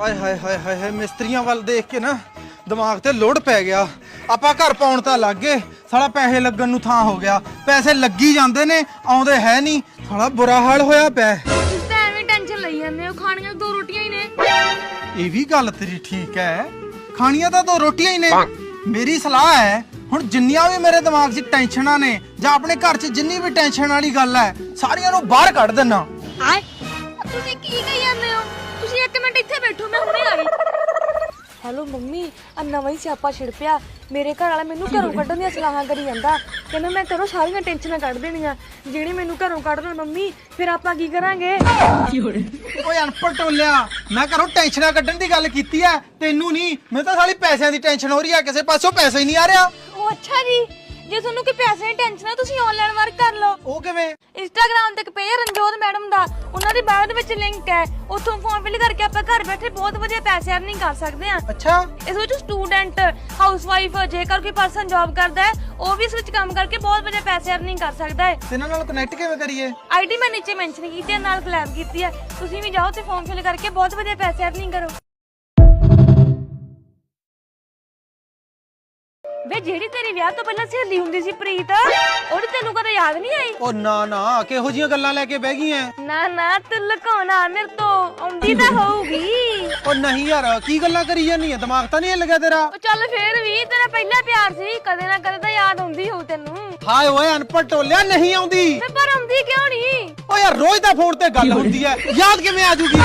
ਹਾਏ ਹਾਏ ਹਾਏ ਹਾਏ ਹਾਏ ਮਿਸਤਰੀਆਂ ਵੱਲ ਦੇਖ ਕੇ ਨਾ ਦਿਮਾਗ ਤੇ ਲੋਡ ਪੈ ਗਿਆ। ਆਪਾਂ ਘਰ ਪਾਉਣ ਤਾਂ ਲੱਗ ਗਏ। ਸਾਲਾ ਪੈਸੇ ਲੱਗਣ ਨੂੰ ਥਾਂ ਹੋ ਗਿਆ। ਪੈਸੇ ਲੱਗੀ ਜਾਂਦੇ ਨੇ ਆਉਂਦੇ ਹੈ ਨਹੀਂ। ਸਾਲਾ ਬੁਰਾ ਹਾਲ ਹੋਇਆ ਪਿਆ। ਤੁਸੀਂ ਤਾਂ ਐਵੇਂ ਟੈਨਸ਼ਨ ਲਈ ਜਾਂਦੇ ਹੋ। ਖਾਣੀਆਂ ਦੋ ਰੋਟੀਆਂ ਹੀ ਨੇ। ਇਹ ਵੀ ਗੱਲ ਤੇਰੀ ਠੀਕ ਹੈ। ਖਾਣੀਆਂ ਤਾਂ ਦੋ ਰੋਟੀਆਂ ਹੀ ਨੇ। ਮੇਰੀ ਸਲਾਹ ਹੈ ਹੁਣ ਜਿੰਨੀਆਂ ਵੀ ਮੇਰੇ ਦਿਮਾਗ 'ਚ ਟੈਨਸ਼ਨਾਂ ਨੇ ਜਾਂ ਆਪਣੇ ਘਰ 'ਚ ਜਿੰਨੀ ਵੀ ਟੈਨਸ਼ਨ ਵਾਲੀ ਗੱਲ ਹੈ ਸਾਰੀਆਂ ਨੂੰ ਬਾਹਰ ਕੱਢ ਦੇਣਾ ਆਏ ਤੁਸੀਂ ਕੀ ਕਹੀ ਜਾਂਦੇ ਹੋ? ਮਿੰਟ ਇੱਥੇ ਬੈਠੋ ਮੈਂ ਹੁਣੇ ਆ ਗਈ ਹੈਲੋ ਮੰਮੀ ਆ ਨਵਾਂ ਹੀ ਸਿਆਪਾ ਛਿੜ ਪਿਆ। ਮੇਰੇ ਘਰ ਵਾਲਾ ਮੈਨੂੰ ਘਰੋਂ ਕੱਢਣ ਦੀਆਂ ਸਲਾਹਾਂ ਕਰੀ ਜਾਂਦਾ। ਕਹਿੰਦਾ ਮੈਂ ਤੇਰੋਂ ਸਾਰੀਆਂ ਟੈਨਸ਼ਨਾਂ ਕੱਢ ਦੇਣੀਆਂ। ਜਿਹੜੀ ਮੈਨੂੰ ਘਰੋਂ ਕੱਢ ਦੇਣ ਮੰਮੀ ਫਿਰ ਆਪਾਂ ਕੀ ਕਰਾਂਗੇ? ਓਏ ਅਨਪੜ੍ਹ ਟੋਲਿਆ ਮੈਂ ਘਰੋਂ ਟੈਨਸ਼ਨਾਂ ਕੱਢਣ ਦੀ ਗੱਲ ਕੀਤੀ ਐ। ਤੈਨੂੰ ਨਹੀਂ ਮੈਨੂੰ ਤਾਂ ਸਾਲੀ ਪੈਸਿਆਂ ਦੀ ਟੈਨਸ਼ਨ ਹੋ ਰਹੀ ਐ। ਕਿਸੇ ਪਾਸੋਂ ਪੈਸਾ ਹੀ ਨਹੀਂ ਆ ਰਿਹਾ। ਉਹ ਅੱਛਾ ਜੀ ਜੇ ਤੁਹਾਨੂੰ ਕੋਈ ਪੈਸੇ ਦੀ ਟੈਨਸ਼ਨ ਹੈ ਤੁਸੀਂ ਆਨਲਾਈਨ ਵਰਕ ਕਰ ਲਓ। ਉਹ ਕਿਵੇਂ? ਇੰਸਟਾਗ੍ਰam ਤੇ ਇੱਕ ਪੇਜ ਰਣਜੋਤ ਮੈਡਮ ਦਾ ਉਹਨਾਂ ਦੀ ਬਾਇਓ ਦੇ ਵਿੱਚ ਲਿੰਕ ਹੈ। ਉੱਥੋਂ ਫਾਰਮ ਫਿਲ ਕਰਕੇ ਆਪਾਂ ਘਰ ਬੈਠੇ ਬਹੁਤ ਵਧੀਆ ਪੈਸੇ ਅਰਨਿੰਗ ਕਰ ਸਕਦੇ ਹਾਂ। ਅੱਛਾ। ਇਸ ਵਿੱਚ ਸਟੂਡੈਂਟ ਹਾਊਸਵਾਈਫ ਜੇਕਰ ਕੋਈ ਪਰਸਨ ਜੌਬ ਕਰਦਾ ਹੈ ਉਹ ਵੀ ਇਸ ਵਿੱਚ ਕੰਮ ਕਰਕੇ ਬਹੁਤ ਵਧੀਆ ਪੈਸੇ ਅਰਨਿੰਗ ਕਰ ਸਕਦਾ ਹੈ। ਤੇ ਇਹਨਾਂ ਨਾਲ ਕਨੈਕਟ ਕਿਵੇਂ ਕਰੀਏ? ਆਈਡੀ ਮੈਂ ਨੀਚੇ ਮੈਂਸ਼ਨ ਕੀਤੀ ਹੈ ਨਾਲ ਕੋਲੈਬ ਕੀਤੀ ਹੈ। ਤੁਸੀਂ ਵੀ ਜਾਓ ਤੇ ਫਾਰਮ ਫਿਲ ਕਰਕੇ ਬਹੁਤ ਵਧੀਆ ਪੈਸੇ ਅਰਨਿੰਗ ਕਰੋ। ਵੇ ਜਿਹੜੀ ਤੇਰੀ ਵਿਆਹ ਤੋਂ ਪਹਿਲਾਂ ਸਹੇਲੀ ਹੁੰਦੀ ਸੀ ਪ੍ਰੀਤ ਉਹਦੀ ਤੈਨੂੰ ਕਦੇ ਯਾਦ ਨਹੀਂ ਆਈ? ਉਹ ਨਾ ਨਾ ਕਿਹੋ ਜੀਆਂ ਗੱਲਾਂ ਲੈ ਕੇ ਬਹਿ ਗਈਆਂ? ਨਾ ਨਾ ਤੂੰ ਲੁਕਾਉਣਾ ਮੇਰੇ ਤੋਂ ਆਉਂਦੀ ਤਾਂ ਹੋਊਗੀ। ਉਹ ਨਹੀਂ ਯਾਰ ਕੀ ਗੱਲਾਂ ਕਰੀ ਜਾਂਦੀ ਐ ਦਿਮਾਗ ਤਾਂ ਨਹੀਂ ਲੱਗਿਆ ਤੇਰਾ? ਉਹ ਚੱਲ ਫੇਰ ਵੀ ਤੇਰਾ ਪਹਿਲਾ ਪਿਆਰ ਸੀ ਕਦੇ ਨਾ ਕਦੇ ਤਾਂ ਯਾਦ ਆਉਂਦੀ ਹੋਊ ਤੈਨੂੰ। ਹਾਏ ਓਏ ਅਨਪੜ੍ਹ ਟੋਲਿਆ ਨਹੀਂ ਆਉਂਦੀ। ਤੇ ਪਰ ਆਉਂਦੀ ਕਿਉਂ ਨਹੀਂ? ਓ ਯਾਰ ਰੋਜ਼ ਦਾ ਫੋਨ ਤੇ ਗੱਲ ਹੁੰਦੀ ਐ ਯਾਦ ਕਿਵੇਂ ਆ ਜੂਗੀ?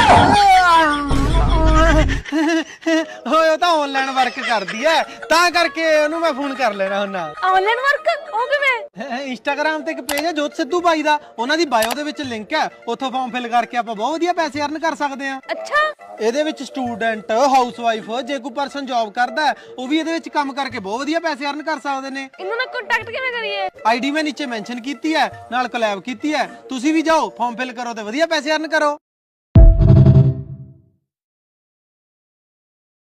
ਓਏ ਉਹ ਤਾਂ ਆਨਲਾਈਨ ਵਰਕ ਕਰਦੀ ਐ। ਤਾਂ ਕਰਕੇ ਉਹਨੂੰ ਮੈਂ ਫੋਨ ਕਰ ਲੈਣਾ ਹੁੰਨਾ ਆਨਲਾਈਨ ਵਰਕ ਉਹ ਕਿਵੇਂ? ਇੰਸਟਾਗ੍ਰam ਤੇ ਇੱਕ ਪੇਜ ਹੈ ਜੋਤ ਸਿੱਧੂ ਬਾਈ ਦਾ। ਉਹਨਾਂ ਦੀ ਬਾਇਓ ਦੇ ਵਿੱਚ ਲਿੰਕ ਹੈ ਉੱਥੋਂ ਫਾਰਮ ਫਿਲ ਕਰਕੇ ਆਪਾਂ ਬਹੁਤ ਵਧੀਆ ਪੈਸੇ ਅਰਨ ਕਰ ਸਕਦੇ ਆ। ਅੱਛਾ। ਇਹਦੇ ਵਿੱਚ ਸਟੂਡੈਂਟ ਹਾਊਸਵਾਈਫ ਜੇ ਕੋਈ ਪਰਸਨ ਜੌਬ ਕਰਦਾ ਹੈ, ਉਹ ਵੀ ਇਹਦੇ ਵਿੱਚ ਕੰਮ ਕਰਕੇ ਬਹੁਤ ਵਧੀਆ ਪੈਸੇ ਅਰਨ ਕਰ ਸਕਦੇ ਨੇ। ਇਹਨਾਂ ਨਾਲ ਕੰਟੈਕਟ ਕਿਵੇਂ ਕਰੀਏ? ਆਈਡੀ ਮੈਂ ਨੀਚੇ ਮੈਂਸ਼ਨ ਕੀਤੀ ਹੈ ਨਾਲ ਕੋਲੈਬ ਕੀਤੀ ਹੈ ਤੁਸੀਂ ਵੀ ਜਾਓ ਫਾਰਮ ਫਿਲ ਕਰੋ ਤੇ ਵਧੀਆ ਪੈਸੇ ਅਰਨ ਕਰੋ।